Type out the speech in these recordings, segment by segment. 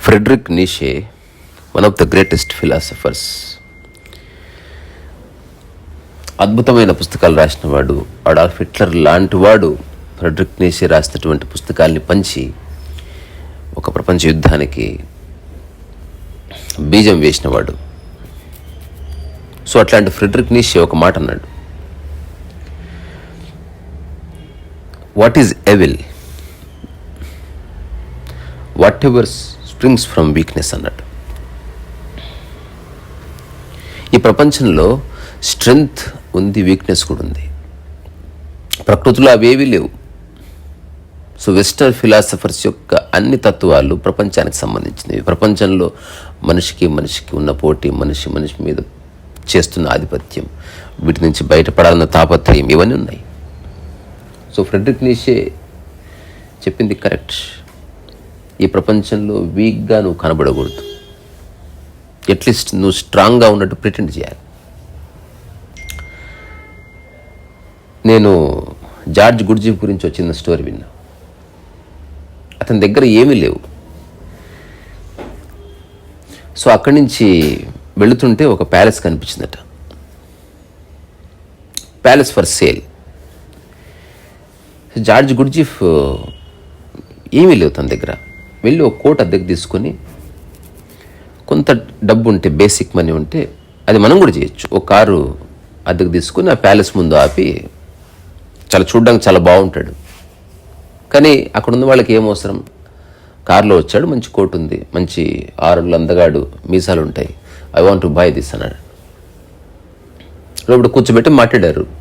Friedrich Nietzsche one of the greatest philosophers అద్భుతమైన పుస్తకాలు రాసిన వాడు అడాల్ఫ్ హిట్లర్ లాంటి వాడు ఫ్రెడరిక్ నీషే రాసినటువంటి పుస్తకాల్ని పంచి ఒక ప్రపంచ యుద్ధానికి బీజం వేసినవాడు. సో అట్లాంటి ఫ్రెడరిక్ నీషే ఒక మాట అన్నాడు. What is evil whatever springs from weakness అన్నట్టు. ఈ ప్రపంచంలో స్ట్రెంగ్త్ ఉంది వీక్నెస్ కూడా ఉంది. ప్రకృతిలో అవేవీ లేవు. సో వెస్టర్న్ ఫిలాసఫర్స్ యొక్క అన్ని తత్వాలు ప్రపంచానికి సంబంధించినవి. ప్రపంచంలో మనిషికి మనిషికి ఉన్న పోటీ మనిషి మనిషి మీద చేస్తున్న ఆధిపత్యం వీటి నుంచి బయటపడాలన్న తాపత్రయం ఇవన్నీ ఉన్నాయి. సో ఫ్రెడరిక్ నీషే చెప్పింది కరెక్ట్ ఈ ప్రపంచంలో వీక్గా నువ్వు కనబడకూడదు. అట్లీస్ట్ నువ్వు స్ట్రాంగ్గా ఉన్నట్టు ప్రిటెండ్ చేయాలి. నేను జార్జ్ గుడ్జీ గురించి వచ్చిన స్టోరీ విన్నా. అతని దగ్గర ఏమీ లేవు. సో అక్కడి నుంచి వెళుతుంటే ఒక palace కనిపించిందట. Palace for sale George Gurdjieff ఏమీ లేవు తన దగ్గర. వెళ్ళి ఒక కోట్ అద్దెకు తీసుకొని కొంత డబ్బు ఉంటే బేసిక్ మనీ ఉంటే అది మనం కూడా చేయొచ్చు. ఒక కారు అద్దెకు తీసుకొని ఆ ప్యాలెస్ ముందు ఆపి చాలా చూడడానికి చాలా బాగుంటాడు. కానీ అక్కడ ఉన్న వాళ్ళకి ఏం అవసరం? కారులో వచ్చాడు మంచి కోట్ ఉంది మంచి ఆరుళ్ళు అందగాడు మీసాలు ఉంటాయి. I want to buy this అన్నాడు. ఇప్పుడు కూర్చోబెట్టి మాట్లాడారు.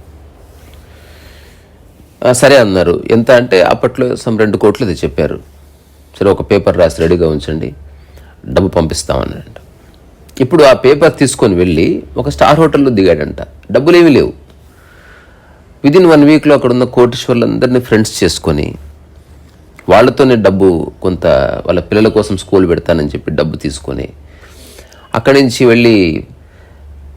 సరే అన్నారు. ఎంత అంటే అప్పట్లో సమ్ రెండు కోట్లు అది చెప్పారు. సరే ఒక పేపర్ రాసి రెడీగా ఉంచండి. డబ్బు పంపిస్తామన్నాడు ఇప్పుడు ఆ పేపర్ తీసుకొని వెళ్ళి ఒక స్టార్ హోటల్లో దిగాడంట. డబ్బులు ఏమీ లేవు. విదిన్ వన్ వీక్లో అక్కడ ఉన్న కోటీశ్వర్లందరినీ ఫ్రెండ్స్ చేసుకొని వాళ్ళతోనే డబ్బు కొంత వాళ్ళ పిల్లల కోసం స్కూల్ పెడతానని చెప్పి డబ్బు తీసుకొని అక్కడి నుంచి వెళ్ళి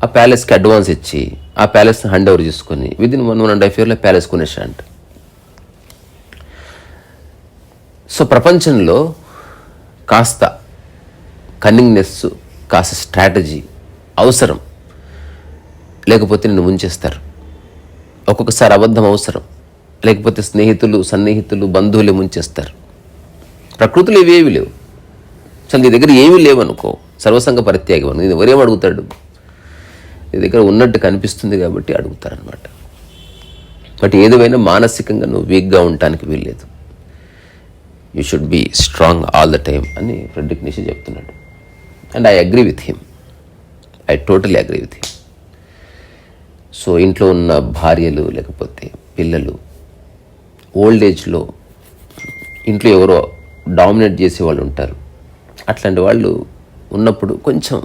ఆ ప్యాలెస్కి అడ్వాన్స్ ఇచ్చి ఆ ప్యాలెస్ని హ్యాండ్ ఓవర్ చేసుకొని within one one and half ఇయర్లో ప్యాలెస్ కొనేసాడంట సో ప్రపంచంలో కాస్త కన్నింగ్నెస్ కాస్త స్ట్రాటజీ అవసరం. లేకపోతే నిన్ను ముంచేస్తారు. ఒక్కొక్కసారి అబద్ధం అవసరం. లేకపోతే స్నేహితులు సన్నిహితులు బంధువులే ముంచేస్తారు. ప్రకృతిలో ఇవేవి లేవు. అసలు నీ దగ్గర ఏమీ లేవు అనుకో సర్వసంగ పరిత్యాగం నేను ఎవరేం అడుగుతాడు? నీ దగ్గర ఉన్నట్టు కనిపిస్తుంది కాబట్టి అడుగుతారనమాట బట్ ఏదేమైనా మానసికంగా నువ్వు వీక్గా ఉండటానికి వీల్లేదు. You should be strong all the time అని ఫ్రెడ్రిక్ నిషి చెప్తున్నాడు. And I agree with him I totally agree with him so ఇంట్లో ఉన్న భార్యలు లేకపోతే పిల్లలు ఓల్డ్ ఏజ్లో ఇంట్లో ఎవరో డామినేట్ చేసే వాళ్ళు ఉంటారు. అట్లాంటి వాళ్ళు ఉన్నప్పుడు కొంచెం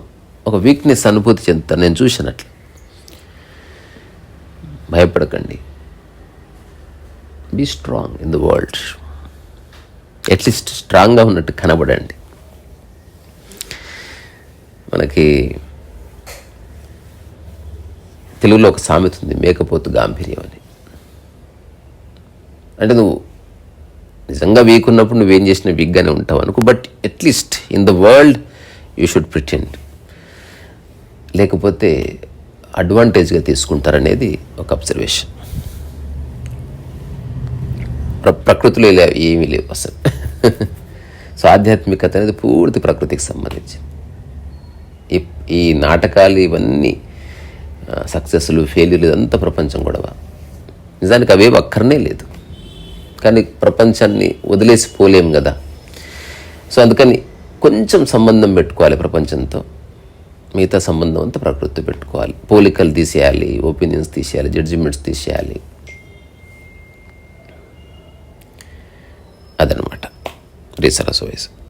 ఒక వీక్నెస్ అనుభూతి చెందుతారు. నేను చూశాను అట్లా. భయపడకండి. Be strong in the world at least స్ట్రాంగ్గా ఉన్నట్టు కనబడండి. మనకి తెలుగులో ఒక సామెత ఉంది మేకపోతు గాంభీర్యం అని. అంటే నువ్వు నిజంగా వీక్ ఉన్నప్పుడు నువ్వేం చేసినా వీక్గానే ఉంటావు అనుకో but at least in the world you should pretend లేకపోతే అడ్వాంటేజ్గా తీసుకుంటారనేది ఒక అబ్జర్వేషన్ ప్ర ప్రకృతిలో లేవు ఏమీ లేవు అసలు. సో ఆధ్యాత్మికత అనేది పూర్తి ప్రకృతికి సంబంధించి ఈ ఈ నాటకాలు ఇవన్నీ సక్సెస్లు ఫెయిల్యూర్లు ఇదంతా ప్రపంచం గొడవ. నిజానికి అవేవి అక్కరనే లేదు. కానీ ప్రపంచాన్ని వదిలేసి పోలేం కదా సో అందుకని కొంచెం సంబంధం పెట్టుకోవాలి ప్రపంచంతో. మిగతా సంబంధం అంతా ప్రకృతితో పెట్టుకోవాలి. పోలికలు తీసేయాలి ఒపీనియన్స్ తీసేయాలి జడ్జిమెంట్స్ తీసేయాలి. అదనమాట. రీసరస్ వయసు